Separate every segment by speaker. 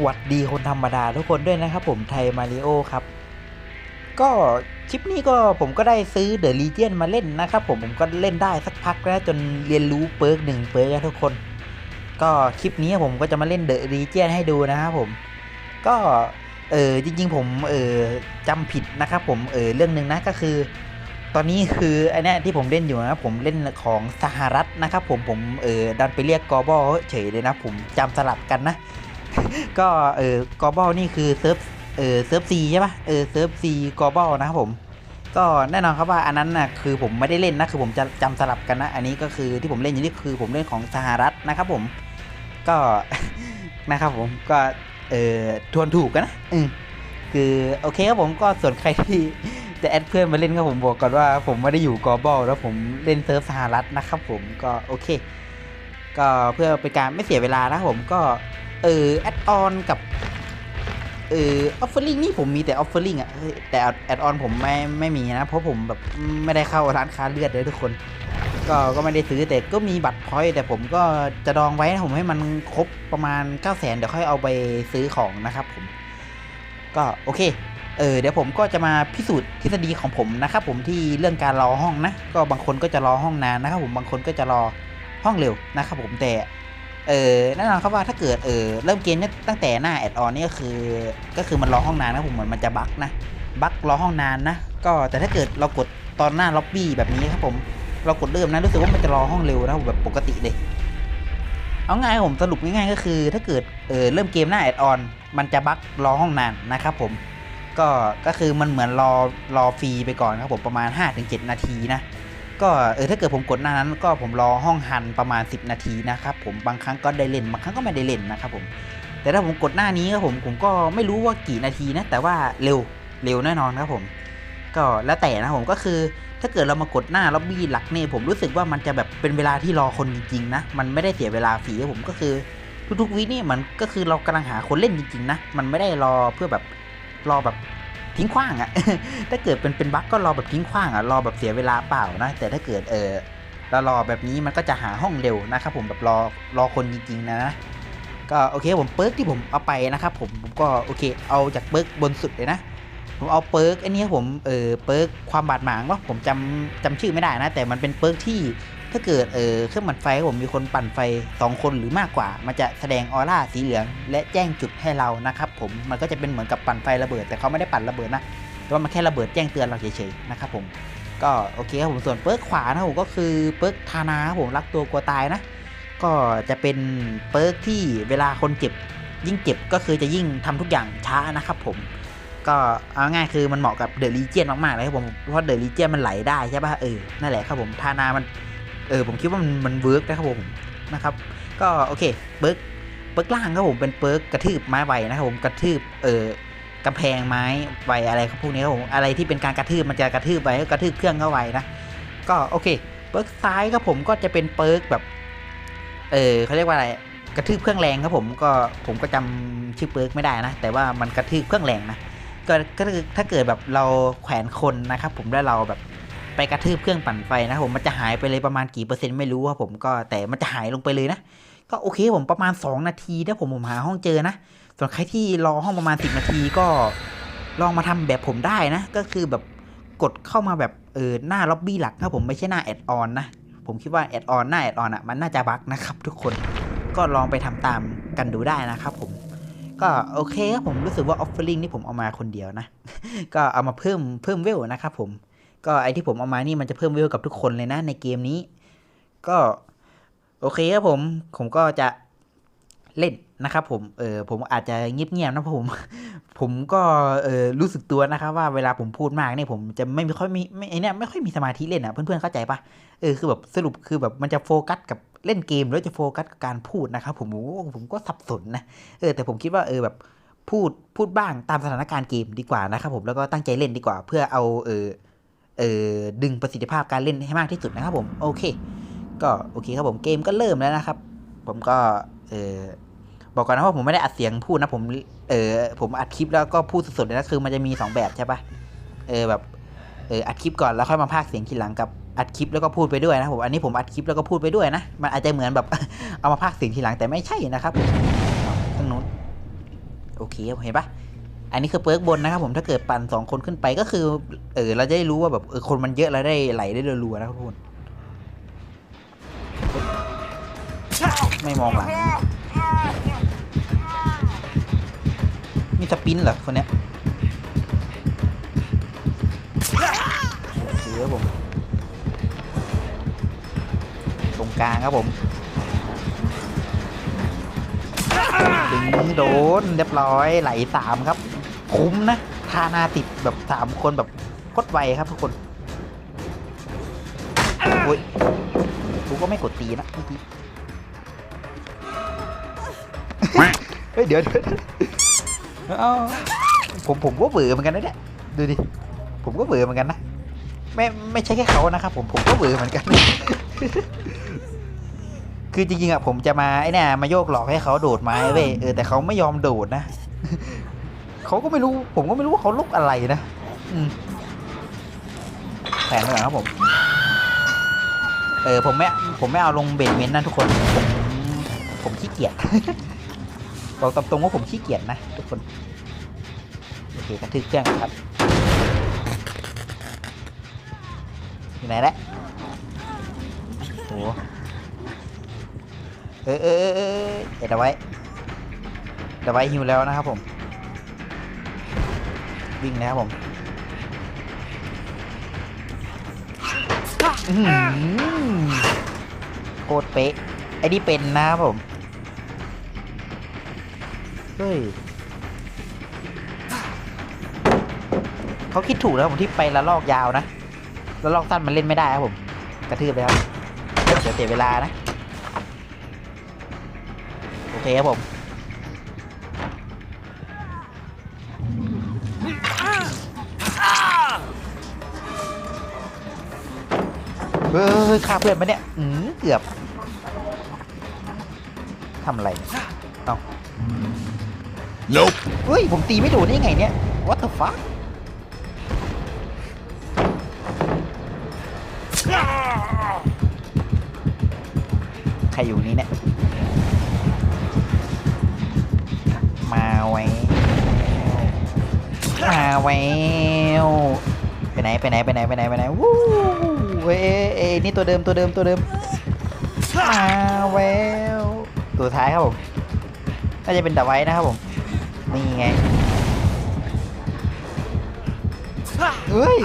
Speaker 1: หวัดดีคนธรรมดาทุกคนด้วยนะครับผมไทยมาริโอครับ ก็คลิปนี้ก็ผมก็ได้ซื้อเดอะลีเจียนมาเล่นนะครับผมผมก็เล่นได้สักพักแล้วจนเรียนรู้เปิร์กหนึ่งเปิร์กแล้วทุกคน ก็คลิปนี้ผมก็จะมาเล่นเดอะลีเจียนให้ดูนะครับผม ก็เออจริงๆผมเออจำผิดนะครับผมเออเรื่องหนึ่งนะก็คือ ตอนนี้คือไอ้นี่ที่ผมเล่นอยู่นะผมเล่นของสหรัฐนะครับผมผมเออดันไปเรียกกอบอเฉยเลยนะผมจำสลับกันนะ ก็เออกอบอนี่คือเซิร์ฟเออเซิร์ฟซีใช่ปะเออเซิร์ฟซีกอบอนะครับผมก็แน่นอนครับว่าอันนั้นน่ะคือผมไม่ได้เล่นนะคือผมจะจำสลับกันนะ อันนี้ก็คือที่ผมเล่นอยู่นี่คือผมเล่นของสหรัฐนะครับผมก็นะครับผมก็เออทวนถูกกันนะอืมคือโอเคครับผมก็ส่วนใครที่จะแอดเพื่อนมาเล่นก็ผมบอกก่อนว่า ผมไม่ได้อยู่กอบอลแล้วผมเล่นเซิร์ฟสหรัฐนะครับผมก็โอเค ก็เพื่อเป็นการไม่เสียเวลานะครับผมก็ เออแอดออนกับเออออฟเฟอร์ลิงนี่ผมมีแต่ออฟเฟอร์ลิงอะแต่แอดออนผมไม่ไม่มีนะ เพราะผมแบบไม่ได้เข้าร้านค้าเลือดเลยทุกคน ก็ก็ไม่ได้ซื้อแต่ก็มีบัตรพอยต์แต่ผมก็จะดองไว้นะผมให้มันครบประมาณ 9 0 0 0 0นเดี๋ยวค่อยเอาไปซื้อของนะครับผม ก็โอเคเออเดี๋ยวผมก็จะมาพิสูจน์ทฤษฎีของผมนะครับผมที่เรื่องการรอห้องนะ ก็บางคนก็จะรอห้องนานนะครับผมบางคนก็จะรอห้องเร็วนะครับผมแต่ เออแน่นอนครับว่าถ้าเกิดเออเริ่มเกมเนี่ยตั้งแต่หน้าแอดออนนี่ก็คือ ก็คือมันรอห้องนานนะผมเหมือนมันจะบั๊กนะบั๊กรอห้องนานนะก็แต่ถ้าเกิดเรากดตอนหน้าล็อบบี้แบบนี้ครับผมเรากดเริ่มนะรู้สึกว่ามันจะรอห้องเร็วนะแบบปกติเลยเอาง่ายผมสรุปง่ายๆก็คือ ถ้าเกิดเออเริ่มเกมหน้าแอดออนมันจะบั๊กรอห้องนานนะครับผมก็ก็คือมันเหมือนรอรอฟรีไปก่อนครับผมประมาณ 5-7 นาทีนะ ก็เออถ้าเกิดผมกดหน้านั้น ก็ผมรอห้องฮันประมาณ 10 นาทีนะครับผมบางครั้งก็ได้เล่นบางครั้งก็ไม่ได้เล่นนะครับผมแต่ถ้าผมกดหน้านี้ครับผมผมก็ไม่รู้ว่ากี่นาทีนะแต่ว่าเร็วเร็วแน่นอนครับผม ก็แล้วแต่นะผมก็คือ ถ้าเกิดเรามากดหน้าล็อบบี้หลักเนี่ยผมรู้สึกว่ามันจะแบบเป็นเวลาที่รอคนจริงๆนะมันไม่ได้เสียเวลาฟรีครับผมก็คือทุกๆวินี่มันก็คือเรากำลังหาคนเล่นจริงๆนะมันไม่ได้รอเพื่อแบบรอแบบ ทิ้งขว้างอะถ้าเกิดเป็นเป็นบั๊กก็รอแบบทิ้งขว้างอะรอแบบเสียเวลาเปล่านะ แต่ถ้าเกิดเออเรารอแบบนี้มันก็จะหาห้องเร็วนะครับผมแบบรอรอคนจริงๆนะนะก็โอเคผมเปิร์กที่ผมเอาไปนะครับผมผมก็โอเคเอาจากเปิร์กบนสุดเลยนะ ผมเอาเปิร์กอันนี้ผมเออเปิร์กความบาดหมางว่าผมจำจำชื่อไม่ได้นะ แต่มันเป็นเปิร์กที่ ถ้าเกิดเออเครื่องปั่นไฟผมมีคนปั่นไฟ 2 คนหรือมากกว่า มันจะแสดงออร่าสีเหลือง และแจ้งจุดให้เรานะครับผมมันก็จะเป็นเหมือนกับปั่นไฟระเบิด แต่เขาไม่ได้ปั่นระเบิดนะแต่ว่ามันแค่ระเบิดแจ้งเตือนเราเฉยๆนะครับผมก็โอเคครับผมส่วนเปิร์กขวานะผมก็คือเปิร์กทานาผมรักตัวกลัวตายนะ ก็จะเป็นเปิร์กที่เวลาคนเจ็บยิ่งเจ็บก็คือจะยิ่งทำทุกอย่างช้านะครับผมก็เอาง่ายคือมันเหมาะกับเดอะลีเจียนมากๆเลยครับผมเพราะเดอะลีเจียนมันไหลได้ใช่ป่ะเออนั่นแหละครับผมทานามัน เออผมคิดว่ามันมันเวิร์กนะครับผมนะครับ ก็โอเคเปิร์กเปิร์กล่างครับผมเป็นเปิร์กกระทืบไม้ไวนะครับผมกระทืบเออกำแพงไม้ไวอะไรครับพวกนี้ครับผมอะไรที่เป็นการกระทืบมันจะกระทืบไวก็กระทืบเครื่องเข้าไวนะก็โอเคเปิร์กซ้ายครับผมก็จะเป็นเปิร์กแบบเออเขาเรียกว่าอะไรกระทืบเครื่องแรงครับผมก็ผมก็จำชื่อเปิร์กไม่ได้นะ แต่ว่ามันกระทืบเครื่องแรงนะก็ก็คือถ้าเกิดแบบเราแขวนคนนะครับผมแล้วเราแบบ ไปกระทืบเครื่องปั่นไฟนะผมมันจะหายไปเลยประมาณกี่เปอร์เซ็นต์ไม่รู้ครับผมก็แต่มันจะหายลงไปเลยนะ ก็โอเคผมประมาณ 2 นาทีถ้าผมผมหาห้องเจอนะ ส่วนใครที่รอห้องประมาณ 10 นาทีก็ลองมาทำแบบผมได้นะ ก็คือแบบกดเข้ามาแบบเออหน้าล็อบบี้หลักครับผมไม่ใช่หน้าแอดออนนะผมคิดว่าแอดออนหน้าแอดออนอะมันน่าจะบั๊กนะครับทุกคนก็ลองไปทำตามกันดูได้นะครับผมก็โอเคครับผมรู้สึกว่าออฟเฟอร์ลิงนี่ผมเอามาคนเดียวนะ ก็เอามาเพิ่มเพิ่มเวลนะครับผม ก็ไอที่ผมเอามานี่มันจะเพิ่มเวลกับทุกคนเลยนะในเกมนี้ ก็โอเคครับผม ผมก็จะเล่นนะครับผมเออผมอาจจะเงียบๆนะเพราะผม ผมก็เออรู้สึกตัวนะครับ ว่าเวลาผมพูดมากเนี่ยผมจะไม่ค่อยมีไม่ไอเนี่ยไม่ค่อยมีสมาธิเล่นอะเพื่อนๆเข้าใจปะเออคือแบบสรุปคือแบบมันจะโฟกัสกับเล่นเกมแล้วจะโฟกัสกับการพูดนะครับผมโอ้ผมก็สับสนนะเออแต่ผมคิดว่าเออแบบพูดพูดบ้างตามสถานการณ์เกมดีกว่านะครับผมแล้วก็ตั้งใจเล่นดีกว่า เพื่อเอาเออ เออดึงประสิทธิภาพการเล่นให้มากที่สุดนะครับผมโอเค ก็โอเคครับผมเกมก็เริ่มแล้วนะครับ ผมก็เออบอกก่อนนะว่าผมไม่ได้อัดเสียงพูดนะผมเออผมอัดคลิปแล้วก็พูดสดๆเลยนะคือมันจะมีสองแบบใช่ปะเออแบบเอออัดคลิปก่อนแล้วค่อยมาพากเสียงทีหลังกับอัดคลิปแล้วก็พูดไปด้วยนะผมอันนี้ผมอัดคลิปแล้วก็พูดไปด้วยนะมันอาจจะเหมือนแบบเอามาพากเสียงทีหลังแต่ไม่ใช่นะครับทางนู้นโอเคเห็นปะ อันนี้คือเปิร์กบนนะครับผมถ้าเกิดปั่นสองคนขึ้นไปก็คือเออเราจะได้รู้ว่าแบบเออคนมันเยอะแล้วได้ไหลได้รัวๆนะครับทุกคนไม่มองหลังมีสปินเหรอคนเนี้ยเคครับผม ตรงกลางครับผมดึงโดนเรียบร้อยไหลสามครับ คุ้มนะทานาติดแบบสามคนแบบโคตรไวครับทุกคนโอ้ยกูก็ไม่กดตีนะเมื่อกี้เฮ้ยเดี๋ยวเดี๋ยวเอาผมผมก็เบื่อเหมือนกันนะเนี่ยดูดิผมก็เบื่อเหมือนกันนะไม่ไม่ใช่แค่เขานะครับผมผมก็เบื่อเหมือนกัน คือจริงๆอะผมจะมาไอ้นี่มาโยกหลอกให้เขาโดดไม้เว้ยเออแต่เขาไม่ยอมโดดนะ เขาก็ไม่รู้ ผมก็ไม่รู้ว่าเขาลุกอะไรนะแผนไปก่อนครับผม เออผมไม่ผมไม่เอาลงเบดเมนต์นะทุกคน ผมผมขี้เกียจบอกตามตรงว่าผมขี้เกียจนะทุกคนโอเคกระทึกเครื่องครับอยู่ไหนแล้วโหเออเออเออเออเอ็ดเอาไว้เดี๋ยวไว้ฮิวแล้วนะครับผม วิ่งนะครับผมอื้อหือโคตรเป๊ะ ไอ้นี่เป็นนะครับผม เฮ้ยเขาคิดถูกแล้วผมที่ไปละลอกยาวนะละลอกสั้นมันเล่นไม่ได้ครับผม กระทืบเลยครับเดี๋ยวเสียเวลานะ โอเคครับผม เฮ้ยฆ่าเพื่อนมาเนี่ยอืมเกือบทำอะไรเนี่ยเอ้า
Speaker 2: Nope.
Speaker 1: เฮ้ย ผมตีไม่โดนได้ไงเนี่ย what the fuck ใครอยู่นี้เนี่ย มาแววมาแววไปไหน ไปไหน ไปไหน ไปไหน ไปไหน วู้ เว้ยเอ้นี่ตัวเดิมตัวเดิมตัวเดิมมาแววตัวท้ายครับผมน่าจะเป็นดาไว้นะครับผมนี่ไงเฮ้ย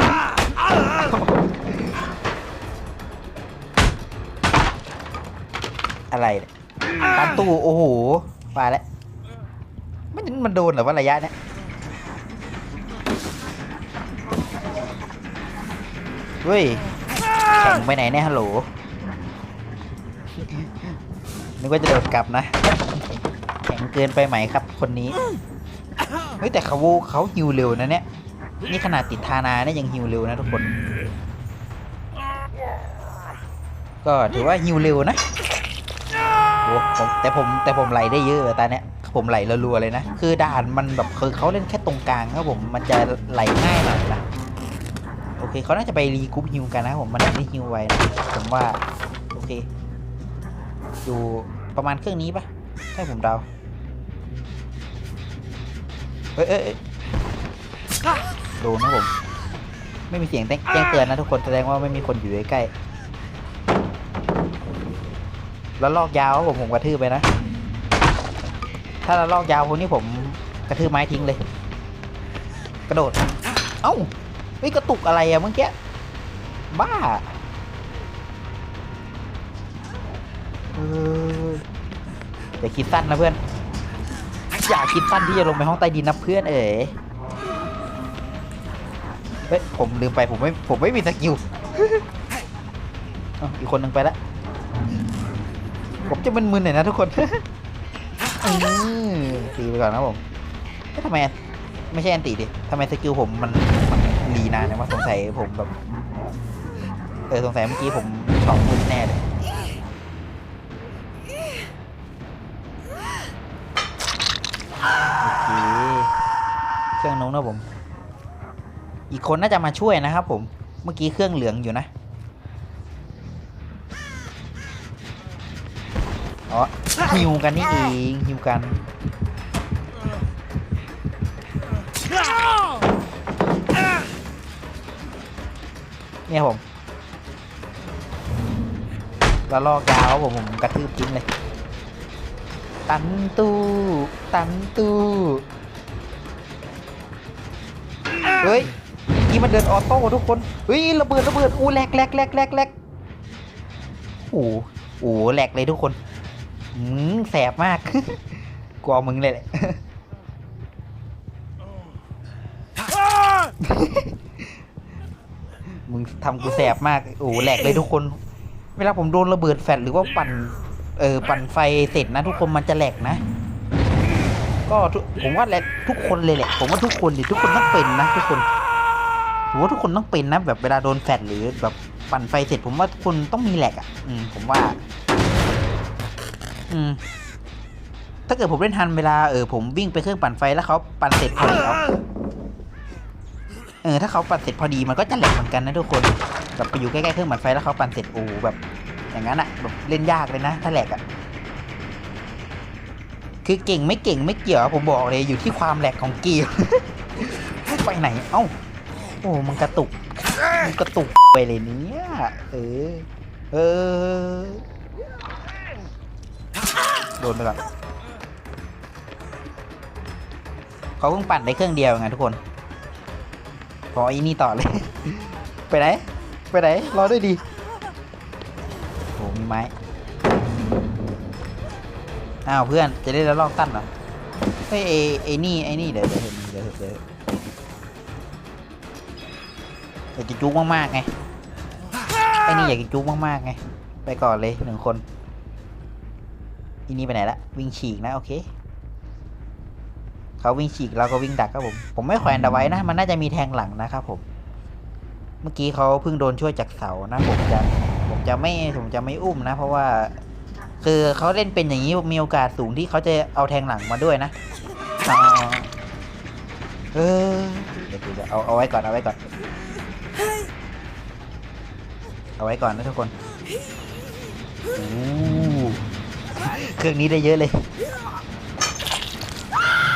Speaker 1: อะไรเนี่ยตามตู้โอ้โหไปแล้วมันมันโดนเหรอว่าระยะเนี้ยเฮ้ย แข่งไปไหนเนี่ยฮัลโหลนึกว่าจะโดดกลับนะ แข็งเกินไปไหมครับ คนนี้ เฮ้ยแต่เขาเขาฮิวเร็วนะเนี่ย นี่ขนาดติดทานาเนี่ยยังฮิวเร็วนะทุกคน ก็ถือว่าฮิวเร็วนะโอ้แต่ผมแต่ผมไหลได้เยอะตอนเนี้ยผมไหลรัวๆเลยนะ คือด่านมันแบบคือเขาเล่นแค่ตรงกลางครับผมมันจะไหลง่ายหน่อยนะ เคเขาน่าจะไปรีกรุ๊ปฮิวกันนะผมมันได้ฮิวไว้นะผมว่าโอเค อยู่ประมาณเครื่องนี้ปะให้ผมเดาเอ้ยเอ้ยโดนนะผม ไม่มีเสียงแจ้งเตือนนะทุกคนแสดงว่าไม่มีคนอยู่ใกล้ๆแล้วลอกยาวผมผมกระทืบไปนะ ถ้าเราลอกยาวพวกนี้ผมกระทืบไม้ทิ้งเลย กระโดด เอ้า เฮ้ยกระตุกอะไรอะเมื่อกี้บ้าเอออย่าคิดสั้นนะเพื่อน อย่าคิดสั้นที่จะลงไปห้องใต้ดินนะเพื่อนเอ๋ยเฮ้ยผมลืมไปผมไม่ผมไม่มีสกิลอีกคนหนึ่งไปแล้วผมจะมึนๆหน่อยนะทุกคนตีไปก่อนนะผมทำไมไม่ใช่แอนตีดิทำไมสกิลผมมันมัน รีนานนะวะสงสัยผมแบบ เออสงสัยเมื่อกี้ผมสองมือแน่เลยโอเคเครื่องนู้นนะผม อีกคนน่าจะมาช่วยนะครับผม เมื่อกี้เครื่องเหลืองอยู่นะ อ๋อฮิวกันนี่เองฮิวกัน เนี่ยผมแล้วลอกยาวผมผมกระทืบทิ้งเลย ตันตู้ตันตู้เฮ้ยนี่มันเดินออโต้ทุกคนเฮ้ยระเบิดระเบิดอู้แหลกแหลกแหลกแหลกแหลกโอ้โหโอ้โหแหลกเลยทุกคนอืมแสบมากกลัวมึงเลยแหละ มึง ทำกูแสบมากโอ้โหแหลกเลยทุกคน เวลาผมโดนระเบิดแฟลชหรือว่าปั่นเออปั่นไฟเสร็จนะทุกคนมันจะแหลกนะ ก็ทุกผมว่าแหลกทุกคนเลยแหละ ผมว่าทุกคนดิทุกคนต้องเป็นนะทุกคนผมว่าทุกคนต้องเป็นนะ แบบเวลาโดนแฟลชหรือแบบปั่นไฟเสร็จ ผมว่าทุกคนต้องมีแหลกอะ อืม ผมว่า อืมถ้าเกิดผมเล่นทันเวลาเออผมวิ่งไปเครื่องปั่นไฟแล้วเขาปั่นเสร็จพอดีแล้ว เออถ้าเขาปั่นเสร็จพอดีมันก็จะแหลกเหมือนกันนะทุกคนแบบไปอยู่ใกล้ๆเครื่องปั่นไฟแล้วเขาปั่นเสร็จโอ้แบบ อย่างนั้นอะแบบเล่นยากเลยนะ ถ้าแหลกอะคือเก่งไม่เก่งไม่เกี่ยวผมบอกเลยอยู่ที่ความแหลกของเกมไปไหนเอ้าโอ้มันกระตุกมันกระตุกไปเลยเนี่ยเออเออโดนไปก่อนเขาเพิ่งปั่นได้เครื่องเดียวไงทุกคน ออีนี่ต่อเลย ไปไหน ไปไหน รอด้วยดีโหมีไม้ อ้าวเพื่อน จะได้แล้วลอกตั้นเหรอ เฮ้ยไอ้ไอ้นี่ไอ้นี่เดี๋ยวเดี๋ยวเดี๋ยวเดี๋ยวอยากจะจุกมากๆไง ไอ้นี่อยากจะจุกมากๆไง ไปก่อนเลยหนึ่งคนอีนี่ไปไหนละ วิ่งฉีกนะ โอเค เขาวิ่งฉีกเราก็วิ่งดักครับผม ผมไม่แขวนเอาไว้นะ มันน่าจะมีแทงหลังนะครับผม เมื่อกี้เขาเพิ่งโดนช่วยจากเสานะ ผมจะ ผมจะไม่ผมจะไม่อุ้มนะ เพราะว่า คือเขาเล่นเป็นอย่างนี้มีโอกาสสูงที่เขาจะเอาแทงหลังมาด้วยนะเออเดี๋ยวเดี๋ยวเอาเอาไว้ก่อนเอาไว้ก่อน เอาไว้ก่อนนะทุกคนโอ้เครื่องนี้ได้เยอะเลย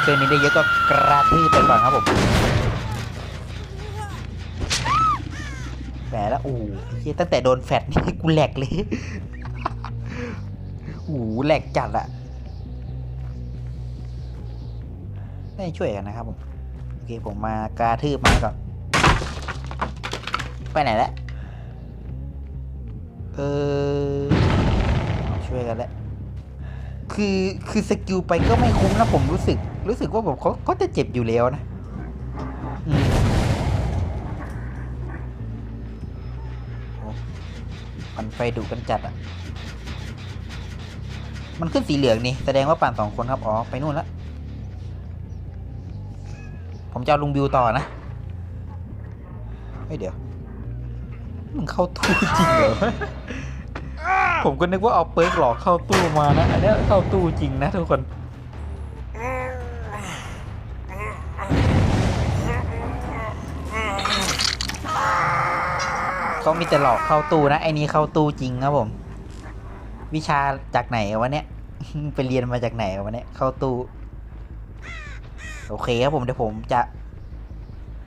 Speaker 1: เครื่องนี้ได้เยอะก็กระทืบไปก่อนครับผมแหมแล้วโอ้ยตั้งแต่โดนแฟดนี่กูแหลกเลยโอ้โหแหลกจัดอะได้ช่วยกันนะครับผมโอเคผมมากระทืบมาก่อนไปไหนแล้วเออช่วยกันแล้วคือคือสกิลไปก็ไม่คุ้มนะผมรู้สึก รู้สึกว่าแบบเขาเขาจะเจ็บอยู่แล้วนะมันไฟดุกันจัดอะ่ะ มันขึ้นสีเหลืองนี่แสดงว่าปั่นสองคนครับ อ๋อ ไปนู่นละ ผมจะเอาลุงบิวต่อนะเฮ้ยเดี๋ยวมึงเข้าตู้จริงเหรอ ผมก็นึกว่าเอาเปิร์กหลอกเข้าตู้มานะ อันนี้เข้าตู้จริงนะทุกคน เขามีแต่หลอกเข้าตู้นะไอ้นี้เข้าตู้จริงครับผม วิชาจากไหนวะเนี้ยไปเรียนมาจากไหนวะเนี้ยเข้าตู้โอเคครับผมเดี๋ยวผมจะ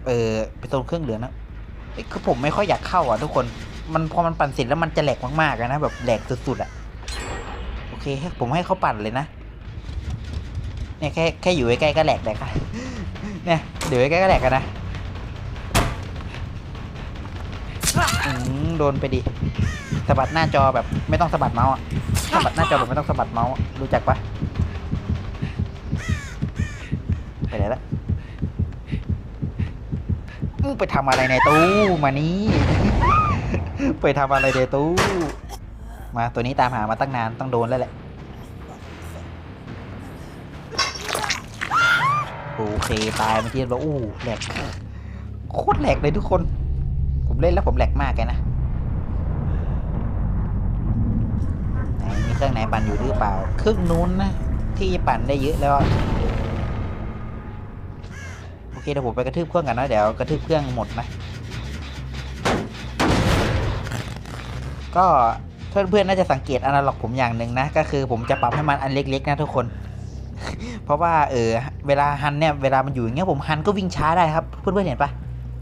Speaker 1: เออไปโซนเครื่องเหลืองนะเอ้ยคือผมไม่ค่อยอยากเข้าอะทุกคนมันพอมันปั่นเสร็จแล้วมันจะแหลกมากๆอะนะแบบแหลกสุดๆอะโอเคผมให้เขาปั่นเลยนะเนี่ยแค่แค่อยู่ใกล้ๆก็แหลกเลยค่ะเนี่ยอยู่ใกล้ๆก็แหลกกันนะ โดนไปดิสะบัดหน้าจอแบบไม่ต้องสะบัดเมาส์อะสะบัดหน้าจอแบบไม่ต้องสะบัดเมาส์อะรู้จักปะไปไหนละมึงไปทำอะไรในตู้มานี่ไปทำอะไรในตู้ มาตัวนี้ตามหามาตั้งนานต้องโดนแล้วแหละ โอเคตายเมื่อกี้เราอู้แหลกโคตรแหลกเลยทุกคน ผมเล่นแล้วผมแหลกมากเลยนะไหนมี เครื่องไหนปั่นอยู่หรือเปล่าเครื่องนู้นนะ ที่ปั่นได้เยอะแล้ว โอเคเดี๋ยวผมไปกระทืบเครื่องกันนะ เดี๋ยวกระทืบเครื่องหมดนะ ก็เพื่อนๆน่าจะสังเกตอนาล็อกผมอย่างหนึ่งนะ ก็คือผมจะปรับให้มันอันเล็กๆนะทุกคน เพราะว่าเออเวลาฮันเนี่ยเวลามันอยู่อย่างเงี้ยผมฮันก็วิ่งช้าได้ครับ เพื่อนๆเห็นปะ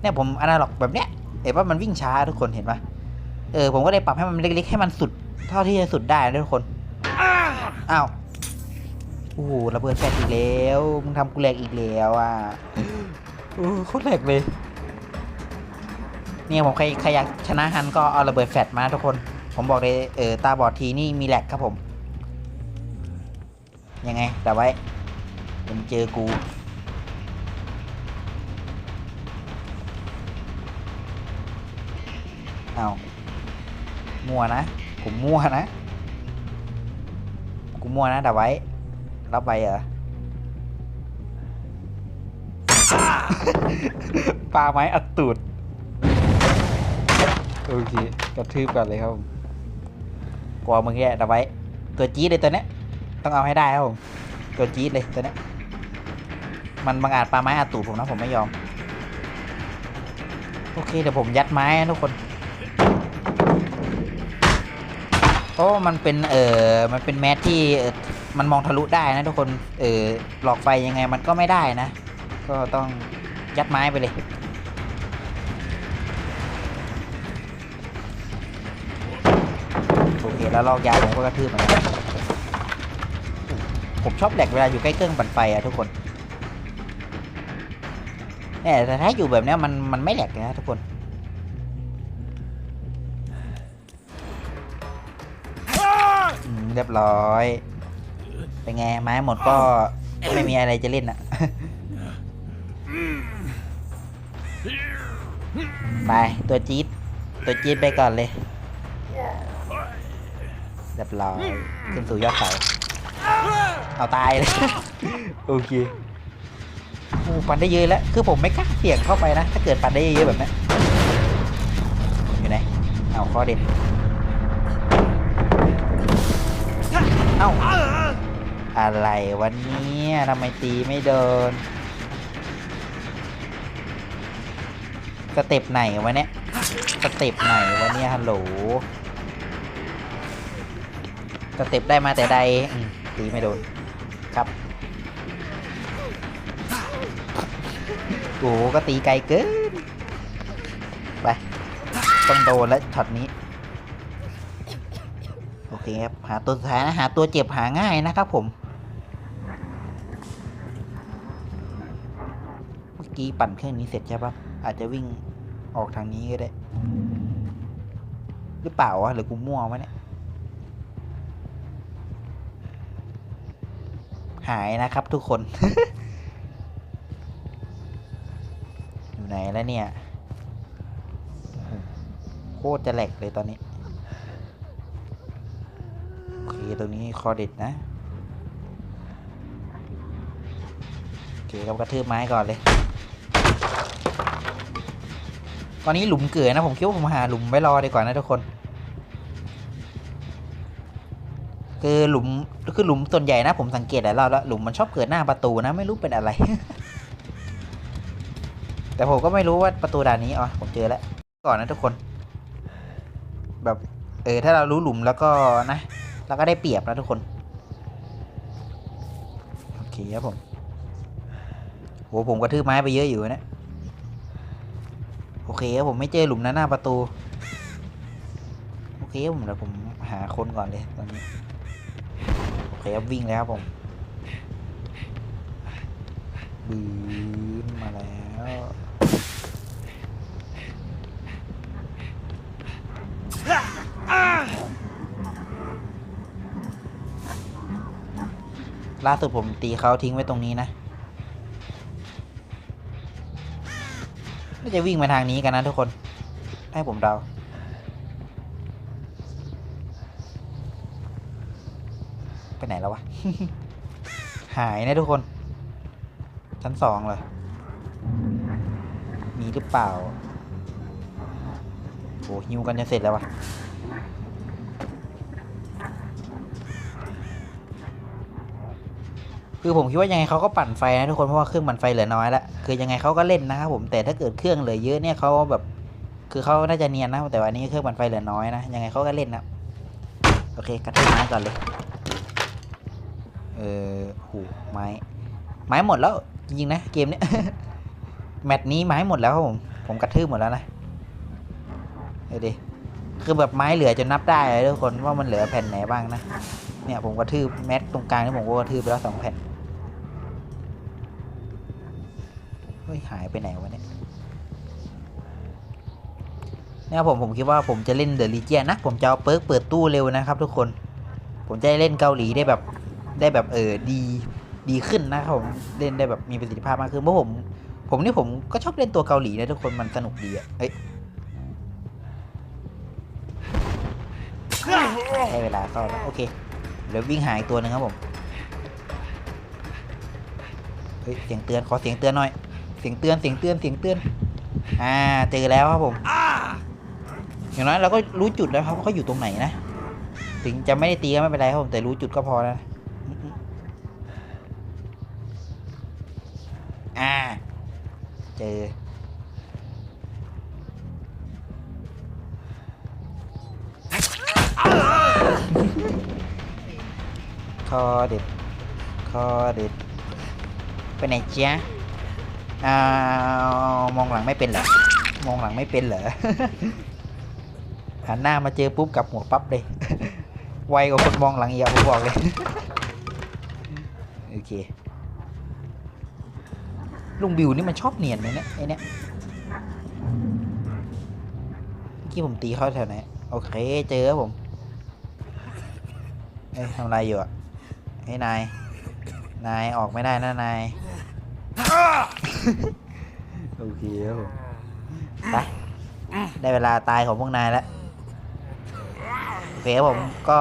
Speaker 1: เนี่ยผมอนาล็อกแบบเนี้ยเห็นว่ามันวิ่งช้าทุกคนเห็นปะเออผมก็เลยปรับให้มันเล็กๆให้มันสุด เท่าที่จะสุดได้นะทุกคน อ้าว โอ้โหระเบิดแฟลชอีกแล้ว มึงทำกูแหลกอีกแล้วอะโอ้โคตรแหลกเลย เนี่ยผมใครใครอยากชนะฮันก็เอาระเบิดแฟลชมานะทุกคน ผมบอกเลยเออตาบอดทีนี่มีแหลกครับผม ยังไงแต่ไว้เดี๋ยวมึงเจอกูเอามั่วนะ ผมมั่วนะ กูมั่วนะแต่ไว้ รับไปเหรอปลาไม้อัดตูด โอเค กระทืบกันเลยครับกลัวมึงแย่แต่ไว้ ตัวจี๊ดเลยตัวเนี้ย ต้องเอาให้ได้ครับผมตัวจี๊ดเลยตัวเนี้ย มันบังอาจปลาไม้อัดตูดผมนะผมไม่ยอม โอเคเดี๋ยวผมยัดไม้นะทุกคน เพราะมันเป็นเออมันเป็นแมสที่มันมองทะลุได้นะทุกคนเออหลอกไฟยังไงมันก็ไม่ได้นะ ก็ต้องยัดไม้ไปเลยโอเคแล้วลอกยาผมก็กระทืบมันผมชอบแหลกเวลาอยู่ใกล้เครื่องปั่นไฟอะทุกคนเนี่ยแต่ถ้าอยู่แบบนี้มันมันไม่แหลกนะทุกคน เรียบร้อย เป็นไงไม้หมดก็ไม่มีอะไรจะเล่นอะไปตัวจี๊ดตัวจี๊ดไปก่อนเลยเรียบร้อยขึ้นสู่ยอดเขาเอาตายเลยโอเคโอ้ปันได้เยอะแล้ว คือผมไม่กล้าเสี่ยงเข้าไปนะ ถ้าเกิดปันได้เยอะแบบนี้อยู่ไหน เอาข้อเด็ด เอ้า อะไรวันนี้ทำไมตีไม่เดิน สเต็ปไหนวะเนี่ย สเต็ปไหนวะเนี่ยฮัลโหล สเต็ปได้มาแต่ใดตีไม่โดน ครับโอ้ก็ตีไกลเกิน ไป ต้องโดนแล้วช็อตนี้ อเคครับ หาตัวสุดท้ายนะ หาตัวเจ็บหาง่ายนะครับผม เมื่อกี้ปั่นเครื่องนี้เสร็จใช่ปะอาจจะวิ่งออกทางนี้ก็ได้ หรือเปล่าวะหรือกูมั่ววะเนี่ย หายนะครับทุกคน อยู่ไหนแล้วเนี่ย โคตรจะแหลกเลยตอนนี้ ตรงนี้คอเด็ดนะ โอเคครับกระทืบไม้ก่อนเลย ตอนนี้หลุมเกิดนะ ผมคิดว่าผมหาหลุมไว้รอดีกว่านะทุกคน คือหลุมคือหลุมส่วนใหญ่นะ ผมสังเกตหลายรอบแล้วหลุมมันชอบเกิดหน้าประตูนะ ไม่รู้เป็นอะไร แต่ผมก็ไม่รู้ว่าประตูด่านนี้อ๋อผมเจอแล้ว ก่อนนะทุกคน แบบเออถ้าเรารู้หลุมแล้วก็นะ เราก็ได้เปรียบนะทุกคน โอเคครับผมโหผมกระทืบไม้ไปเยอะอยู่นะ โอเคครับผมไม่เจอหลุมนั้นหน้าประตู โอเคครับผมเดี๋ยวผมหาคนก่อนเลยตอนนี้ โอเคครับวิ่งแล้วครับผมบืนมาแล้ว ล่าสุดผมตีเขาทิ้งไว้ตรงนี้นะน่าจะวิ่งมาทางนี้กันนะทุกคน ให้ผมเดาไปไหนแล้ววะ หายนะทุกคน ชั้นสองเลย มีหรือเปล่าโอ้ฮิวกันจะเสร็จแล้ววะ คือผมคิดว่ายังไงเขาก็ปั่นไฟนะทุกคนเพราะว่าเครื่องปั่นไฟเหลือน้อยล้วคือยังไงเขาก็เล่นนะครับผมแต่ถ้าเกิดเครื่องเหลือเยอะเนี่ยเขาแบบ คือเขาน่าจะเนียนนะแต่วันนี้เครื่องปั่นไฟเหลือน้อยนะยังไงเขาก็เล่นนะโอเคกระทืบไม้ก่อนเลยเออหูไม้ไม้หมดแล้วจริงๆนะเกมเนี้ยแมตช์นี้ไม้หมดแล้วครับผมผมกระทืบหมดแล้วนะเดูดิคือแบบไม้เหลือจนนับได้เลยทุกคนว่ามันเหลือแผ่นไหนบ้างนะเนี่ยผมกระทืบแมทตรงกลางที่ผมก็กระทืบไปแล้วสองแผ่น เฮ้ยหายไปไหนวะเนี่ยเนี่ยผมผมคิดว่าผมจะเล่นเดอะลีเจียนะ ผมจะเอาเปิร์กเปิดตู้เร็วนะครับ ทุกคน ผมจะได้เล่นเกาหลีได้แบบได้แบบเออดีดีขึ้นนะครับผมเล่นได้แบบมีประสิทธิภาพมากขึ้นเพราะผม ผมนี่ผมก็ชอบเล่นตัวเกาหลีนะทุกคนมันสนุกดีอะเอ้ยได้เวลาเข้าแล้วโอเคเดี๋ยววิ่งหาอีกตัวหนึ่งครับผมเฮ้ยเสียงเตือนขอเสียงเตือนหน่อย สียงเตือนเสียงเตือนเสียงเตือน อ่าเจอแล้วครับผม อย่างน้อยเราก็รู้จุดแล้วครับว่าเขาอยู่ตรงไหนนะ ถึงจะไม่ได้ตีก็ไม่เป็นไรครับผมแต่รู้จุดก็พอแล้วนะอ่า เจอ คอเด็ด คอเด็ด ไปไหนเจ๊ะ อามองหลังไม่เป็นเหรอ มองหลังไม่เป็นเหรอหันหน้ามาเจอปุ๊บกลับหัวปั๊บเลย ไวกว่าคนมองหลังอีกอะผมบอกเลย โอเค ลุงบิวนี่มันชอบเนียนเลยเนี่ยไอเนี่ยเมื่อกี้ผมตีเข้าแถวไหน โอเค เจอครับผม เอ้ยทำอะไรอยู่อะเฮ้ยนาย นายออกไม่ได้นะนาย โอเคครับผมไปได้เวลาตายของพวกนายแล้วโอเคครับผมก็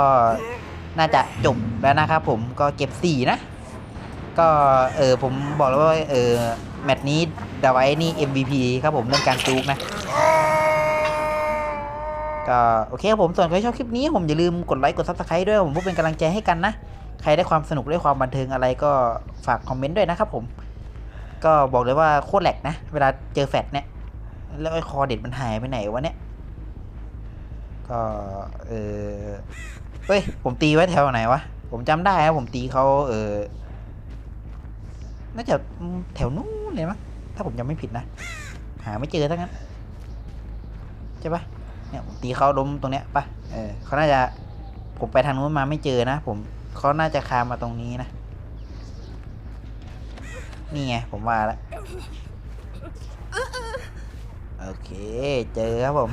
Speaker 1: น่าจะจบแล้วนะครับผมก็เก็บสี่นะ ก็เออผมบอกแล้วว่าเออแมตช์นี้ดาไว้นี่ MVP ครับผมเรื่องการจูกนะก็โอเคครับผมส่วนใครชอบคลิปนี้ผมอย่าลืมกดไลค์กด subscribe ด้วยผมเพื่อเป็นกำลังใจให้กันนะ ใครได้ความสนุกได้ความบันเทิงอะไรก็ฝากคอมเมนต์ด้วยนะครับผม ก็บอกเลยว่าโคตรแหลกนะ เวลาเจอแฟดเนี่ย แล้วไอ้คอเด็ดมันหายไปไหนวะเนี่ย ก็เออเฮ้ย ผมตีไว้แถวไหนวะ ผมจำได้นะผมตีเขาเออน่าจะแถวนู้นเลยมั้งถ้าผมจำไม่ผิดนะ หาไม่เจอทั้งนั้นใช่ปะเนี่ยผมตีเขาล้มตรงเนี้ยปะเออเขาน่าจะผมไปทางนู้นมาไม่เจอนะ ผมเขาน่าจะคามาตรงนี้นะ นี่ไง ผมว่าแล้ว โอเค เจอครับผม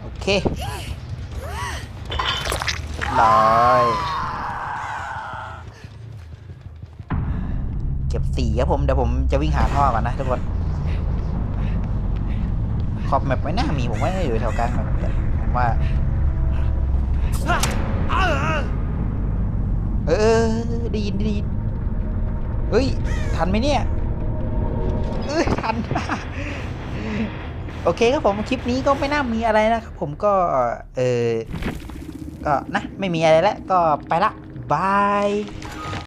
Speaker 1: โอเคลอยเก็บสีครับผม เดี๋ยวผมจะวิ่งหาท่อก่อนนะทุกคน ขอบแมปไม่น่ามีผมว่าอยู่แถวกลางแมปผมว่า เออได้ยินได้ยินเฮ้ย ทันไหมเนี่ย เอ้ย ทัน โอเคครับผม คลิปนี้ก็ไม่น่ามีอะไรนะครับผมก็ เออก็นะ ไม่มีอะไรแล้ว ก็ไปละ บาย